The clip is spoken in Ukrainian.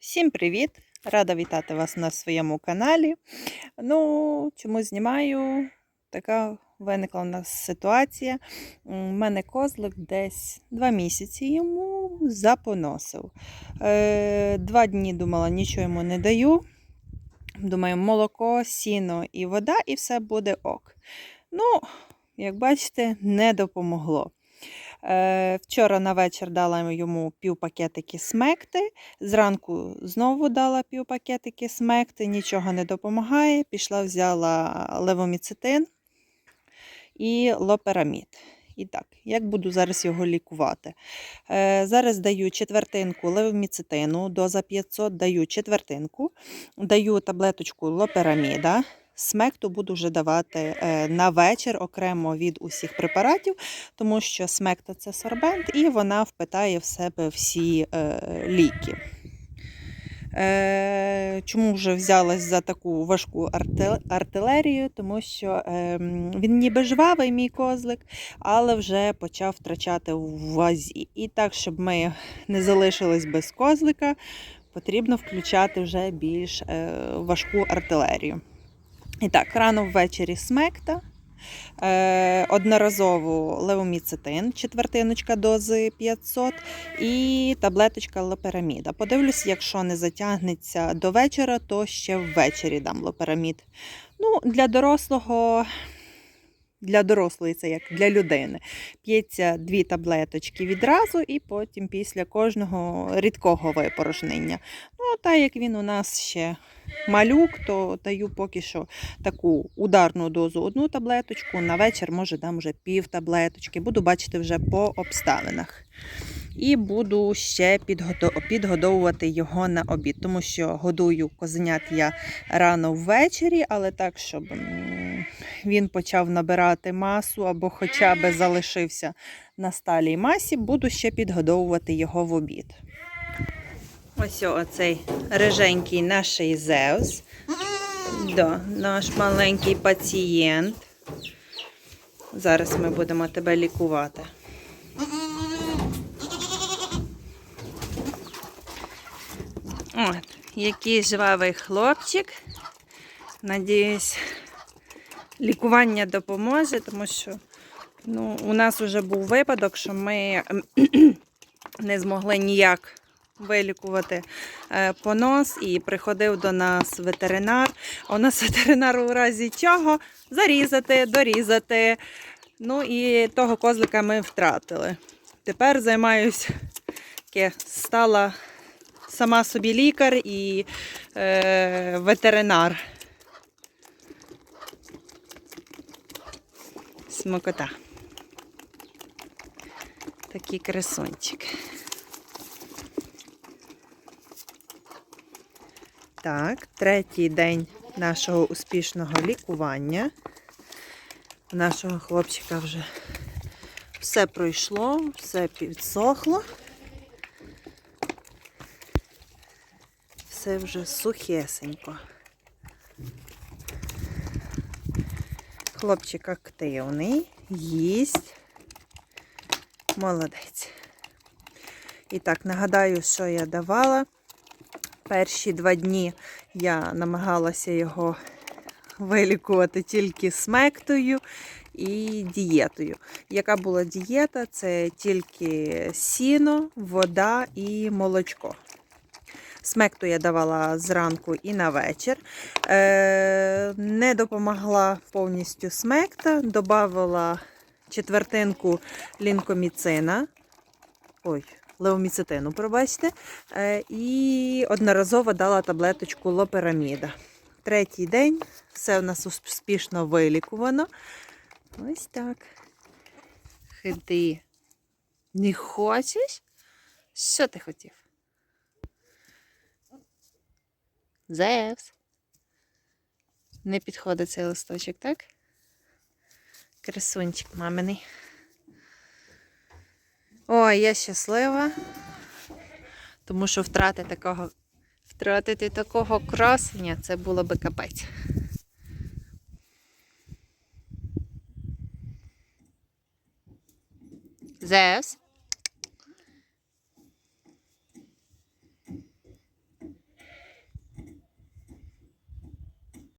Всім привіт! Рада вітати вас на своєму каналі. Ну, чому знімаю? Така виникла у нас ситуація. У мене козлик десь два місяці йому запоносив. Е, два дні думала, нічого йому не даю. Думаю, молоко, сіно і вода, і все буде ок. Ну, як бачите, не допомогло. Е, вчора на вечір дала йому пів пакетики смекти. Зранку знову дала пів пакетики смекти, нічого не допомагає. Пішла, взяла левоміцетин і лоперамід. І так, як буду зараз його лікувати? Е, зараз даю четвертинку левоміцетину, доза 500, даю четвертинку, даю таблеточку лопераміда. Смекту буду вже давати е, на вечір окремо від усіх препаратів, тому що смекта це сорбент і вона впитає в себе всі е, ліки. Е, чому вже взялась за таку важку артилерію? Тому що е, він ніби жвавий, мій козлик, але вже почав втрачати в вазі. І так, щоб ми не залишились без козлика, потрібно включати вже більш важку артилерію. І так, рано ввечері смекта. Е, одноразово левоміцетин, четвертиночка дози 500 і таблеточка лопераміда. Подивлюсь, якщо не затягнеться до вечора, то ще ввечері дам лоперамід. Ну, для дорослого, для дорослої це як для людини. П'ється дві таблеточки відразу, і потім після кожного рідкого випорожнення. Так як він у нас ще малюк, то даю поки що таку ударну дозу одну таблеточку. На вечір, може, дам вже пів таблеточки. Буду бачити вже по обставинах. І буду ще підгодовувати його на обід, тому що годую козенят я рано ввечері, але так, щоб він почав набирати масу або хоча б залишився на сталій масі, буду ще підгодовувати його в обід. Ось оцей риженький наш Зеус. Да, наш маленький пацієнт. Зараз ми будемо тебе лікувати. От, який жвавий хлопчик. Надіюсь, лікування допоможе, тому що ну, у нас вже був випадок, що ми не змогли ніяк вилікувати е, понос і приходив до нас ветеринар. У нас ветеринар у разі чого зарізати, дорізати. Ну і того козлика ми втратили. Тепер займаюся, стала сама собі лікар і е, ветеринар. Смокота. Такий красунчик. Так, третій день нашого успішного лікування. У нашого хлопчика вже все пройшло, все підсохло. Все вже сухесенько. Хлопчик активний, їсть. Молодець. І так, нагадаю, що я давала. Перші два дні я намагалася його вилікувати тільки смектою і дієтою. Яка була дієта? Це тільки сіно, вода і молочко. Смекту я давала зранку і на вечір. Е, не допомогла повністю смекта, додавала четвертинку лінкоміцина. Ой, леоміцетину, пробачте. Е, і одноразово дала таблеточку лопераміда. Третій день, все у нас успішно вилікувано. Ось так. Ходи. Не хочеш? Що ти хотів? Зевс. Не підходить цей листочок, так? Красунчик маминий. Ой, я щаслива, тому що втратити такого, втратити такого красення це було би капець. Зевс.